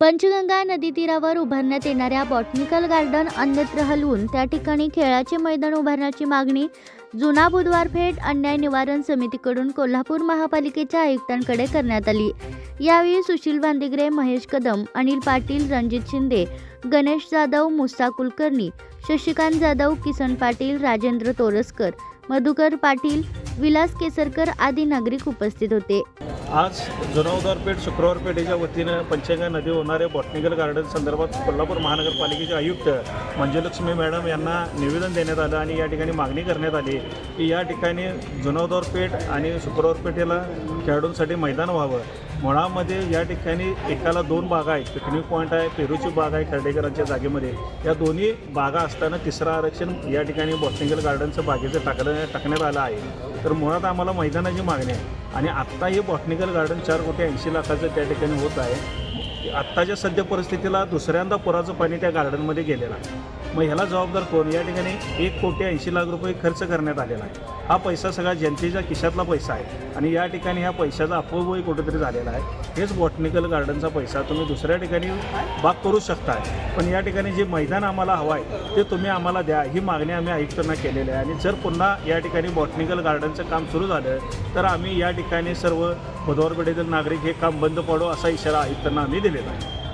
पंचगंगा नदी तीरावर उभारण्यात येणाऱ्या बॉटनिकल गार्डन अन्यत्र हलवून त्या ठिकाणी खेळाचे मैदान उभारण्याची मागणी जुना बुधवार फेट अन्याय निवारण समितीकडून कोल्हापूर महापालिकेच्या आयुक्तांकडे करण्यात आली. यावेळी सुशील वांदिगरे महेश कदम अनिल पाटील रणजित शिंदे गणेश जाधव मुस्ता कुलकर्णी शशिकांत जाधव किसन पाटील राजेंद्र तोरसकर मधुकर पाटील विलास केसरकर आदी नागरिक उपस्थित होते. आज जुनावदार पेठ शुक्रवार पेठेच्या वतीनं पंचगंगा नदी होणाऱ्या बॉटनिकल गार्डन संदर्भात कोल्हापूर महानगरपालिकेचे आयुक्त मंजुलक्ष्मी मॅडम यांना निवेदन देण्यात आलं आणि या ठिकाणी मागणी करण्यात आली की या ठिकाणी जुनावदार पेठ आणि शुक्रवार पेठेला खेळाडूंसाठी मैदान व्हावं. मुळामध्ये या ठिकाणी एकाला दोन बागा आहेत. पिकनिक पॉईंट आहे पेरूची बाग आहे खर्डेकरांच्या जागेमध्ये. या दोन्ही बागा असताना तिसरं आरक्षण या ठिकाणी बॉटनिकल गार्डनचं बागेचं टाकलं टाकण्यात आलं आहे. तर मुळात आम्हाला मैदानाची मागणी आहे. आणि आत्ता हे बॉटनिकल गार्डन चार कोटी ऐंशी लाखाचं त्या ठिकाणी होत आहे. आत्ताच्या सध्या परिस्थितीला दुसऱ्यांदा पुराचं पाणी त्या गार्डनमध्ये गेलेलं आहे. मग ह्याला जबाबदार कोण? या ठिकाणी एक कोटी ऐंशी लाख रुपये खर्च करण्यात आलेला आहे. हा पैसा सगळा जनतेच्या खिशातला पैसा आहे. आणि या ठिकाणी ह्या पैशाचा अपव्यय कुठेतरी झालेला आहे. हेच बॉटनिकल गार्डनचा पैसा तुम्ही दुसऱ्या ठिकाणी बाग करू शकता पण या ठिकाणी जे मैदान आम्हाला हवं आहे ते तुम्ही आम्हाला द्या. ही मागणी आम्ही आयुक्तांना केलेली आहे. आणि जर पुन्हा या ठिकाणी बॉटनिकल गार्डनचं काम सुरू झालं तर आम्ही या ठिकाणी सर्व बुधवारपेठेतील नागरिक हे काम बंद पाडू असा इशारा आयुक्तांना आम्ही दिलेला आहे.